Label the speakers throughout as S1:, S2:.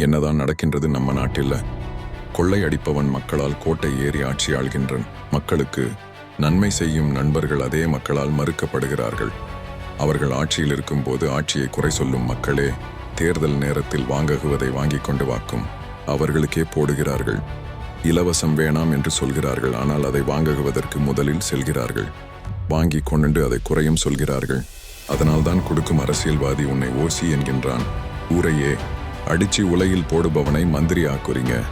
S1: என்னதான் நடக்கின்றது நம்ம நாட்டில்? கொள்ளை அடிப்பவன் மக்களால் கோட்டை ஏறி ஆட்சி ஆள்கின்றன். மக்களுக்கு நன்மை செய்யும் நண்பர்கள் அதே மக்களால் மறுக்கப்படுகிறார்கள். அவர்கள் ஆட்சியில் இருக்கும்போது ஆட்சியை குறை சொல்லும் மக்களே தேர்தல் நேரத்தில் வாங்ககுவதை வாங்கிக் கொண்டு வாக்கும். அவர்களுக்கே போடுகிறார்கள். இலவசம் வேணாம் என்று சொல்கிறார்கள் ஆனால் அதை வாங்ககுவதற்கு முதலில் செல்கிறார்கள். வாங்கி கொண்டு அதை குறையும் சொல்கிறார்கள். அதனால்தான் கொடுக்கும் அரசியல்வாதி உன்னை ஓசி என்கின்றான். ஊரையே அடிச்சு உலையில் போடுபவனை மந்திரி ஆக்குறீங்க.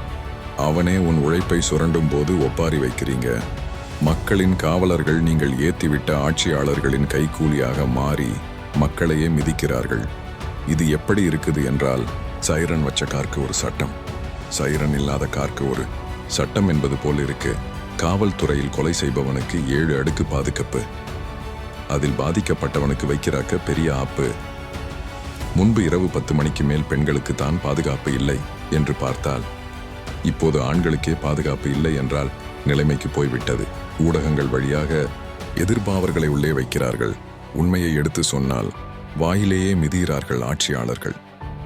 S1: அவனே உன் உழைப்பை சுரண்டும் போது ஒப்பாரி வைக்கிறீங்க. மக்களின் காவலர்கள் நீங்கள் ஏத்திவிட்ட ஆட்சியாளர்களின் கைக்கூலியாக மாறி மக்களையே மிதிக்கிறார்கள். இது எப்படி இருக்குது என்றால் சைரன் வச்ச கார்க்கு ஒரு சட்டம். சைரன் இல்லாத கார்க்கு ஒரு சட்டம் என்பது போல் இருக்கு. காவல்துறையில் கொலை செய்பவனுக்கு ஏழு அடுக்கு பாதுகாப்பு. அதில் பாதிக்கப்பட்டவனுக்கு வைக்கிறாக்க பெரிய ஆப்பு. முன்பு இரவு பத்து மணிக்கு மேல் பெண்களுக்கு தான் பாதுகாப்பு இல்லை என்று பார்த்தால் இப்போது ஆண்களுக்கே பாதுகாப்பு இல்லை என்றால் நிலைமைக்கு போய்விட்டது. ஊடகங்கள் வழியாக எதிர்பாவர்களை உள்ளே வைக்கிறார்கள். உண்மையை எடுத்து சொன்னால் வாயிலேயே மிதிகிறார்கள் ஆட்சியாளர்கள்.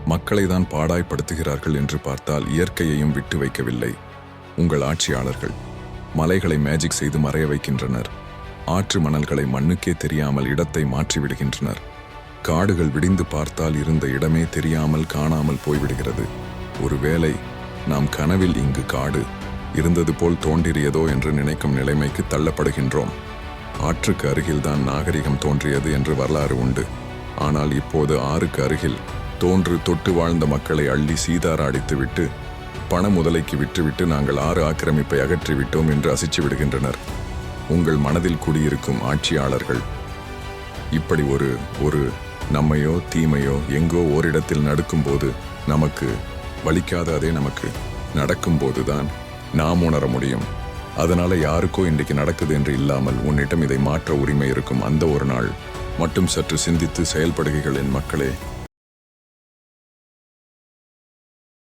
S1: மக்களை தான் பாடாய்ப்படுத்துகிறார்கள் என்று பார்த்தால் இயற்கையையும் விட்டு வைக்கவில்லை. உங்கள் ஆட்சியாளர்கள் மலைகளை மேஜிக் செய்து மறைய வைக்கின்றனர். ஆற்று மணல்களை மண்ணுக்கே தெரியாமல் இடத்தை மாற்றிவிடுகின்றனர். காடுகள் விடிந்து பார்த்தால் இருந்த இடமே தெரியாமல் காணாமல் போய்விடுகிறது. ஒருவேளை நாம் கனவில் இங்கு காடு இருந்தது போல் தோன்றியதோ என்று நினைக்கும் நிலைமைக்கு தள்ளப்படுகின்றோம். ஆற்றுக்கு அருகில்தான் நாகரிகம் தோன்றியது என்று வரலாறு உண்டு. ஆனால் இப்போது ஆறுக்கு அருகில் தோன்று தொட்டு வாழ்ந்த மக்களை அள்ளி சீதார அடித்துவிட்டு பண முதலைக்கு விட்டுவிட்டு நாங்கள் ஆறு ஆக்கிரமிப்பை அகற்றிவிட்டோம் என்று அசிச்சு விடுகின்றனர் உங்கள் மனதில் குடியிருக்கும் ஆட்சியாளர்கள் இப்படி ஒரு ஒரு நம்மையோ தீமையோ எங்கோ ஓரிடத்தில் நடக்கும்போது நமக்கு வலிக்காத அதே நமக்கு நடக்கும்போதுதான் நாம் உணர முடியும். அதனால யாருக்கோ இன்றைக்கு நடக்குது என்று இல்லாமல் உன்னிடம் இதை மாற்ற உரிமை இருக்கும் அந்த ஒரு நாள். மட்டும் சற்று சிந்தித்து செயல்படுகைகளின் மக்களே